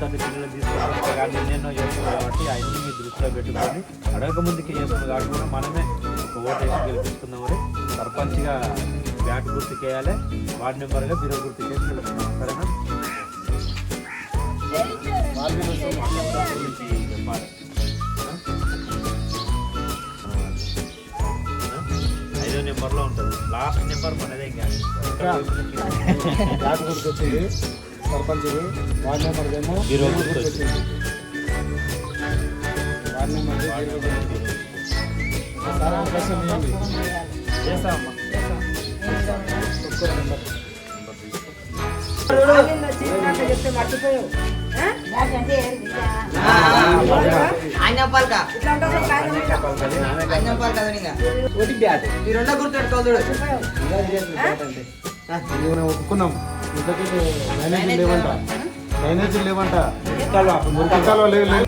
తండ్రి పిల్లలు తీసుకుంటారు కానీ ఎన్నెన్నో చేస్తున్నారు కాబట్టి అవన్నీ మీ దృష్టిలో పెట్టుకొని అడగక ముందుకి చేస్తున్నారు కాబట్టి కూడా మనమే ఒక ఓటు వేసి గెలిపించుకుందామని సర్పంచ్గా బ్యాట్ గుర్తుకేయాలి. వార్డు నెంబర్గా బిరో గుర్తుకేసి గెలుపుతున్నాం సరేనా చెప్పాలి. ఐదో నెంబర్లో ఉంటుంది. లాస్ట్ నెంబర్ మనదే ఇంకా. సర్పంచ్ వార్డ్ నెంబర్ ఏమో జీరో గుర్తొచ్చింది. వార్డ్ నెంబర్ అవకాశం ఇవ్వండి చేస్తామమ్మా ఒప్పుకున్నాం. మైనేజీలు లేవంట. మైనేజీలు లేవంట. మురికాలు లేవు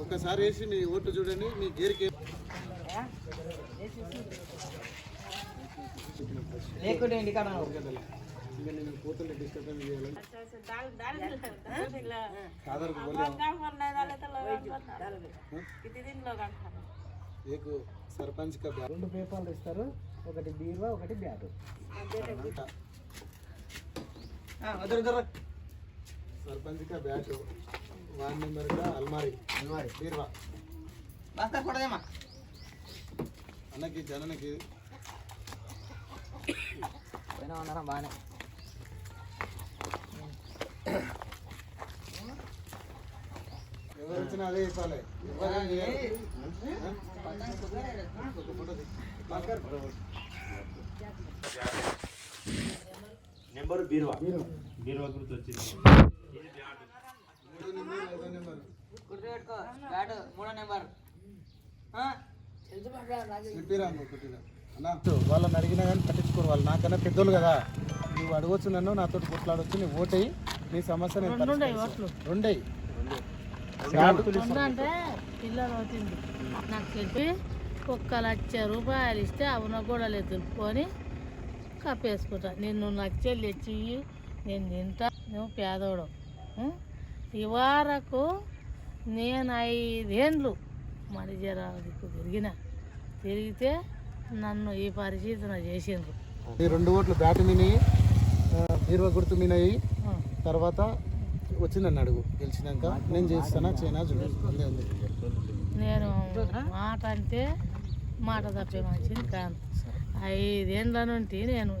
ఒక్కసారి వేసి మీ ఓట్లు చూడండి మీ గేరుకి లేకుంటే ఇంటికాడ ఇంకా ఏకు సర్పంచ్ రెండు పేపర్లు ఇస్తారు. ఒకటి బీరువా ఒకటి బ్యాటు. సర్పంచ్ కా బ్యాట్. వార్డ్ నెంబర్ కా అల్మారి. అల్మారి. బీర్వా. అన్నకి జననకి. పోయినా ఉన్నారా? బాగానే ఎవరు వచ్చినా అదే చెప్పాలి. నెంబర్ బీరువా? బీరువా. గుర్తు వచ్చింది బ్యాట్ మూడో నెంబర్. వాళ్ళని అడిగినా కానీ పట్టించుకోరు వాళ్ళు. నాకన్నా పెద్దోళ్ళు కదా. నువ్వు అడగొచ్చు నన్ను నాతో కొట్లాడొచ్చు నువ్వు ఓటేయి. నీ సమస్య. రెండేయి. అంటే పిల్లలు అవుతుంది. నాకు చెప్పి ఒక్క లక్ష రూపాయలు ఇస్తే అవున గోడలు దులుపుకొని కప్పేసుకుంటా. నిన్ను లక్షలు తెచ్చి నేను తింటా. నువ్వు పేదోడు. ఉం? ఈ వారకు నేను ఐదేండ్లు మరి జర దిక్కు తిరిగిన. తిరిగితే నన్ను ఈ పరిస్థితిన చేసిండ్రు. ఈ రెండు ఓట్లు బ్యాట్ బీరువా గుర్తు మినాయి. తర్వాత వచ్చిందని అడుగు. గెలిచినాక నేను చేస్తానా చేయనా చూడు. అంతే ఉంది నేను మాట అంటే మాట తప్పే మంచిది కాదు. ఐదేండ్ల నుండి నేను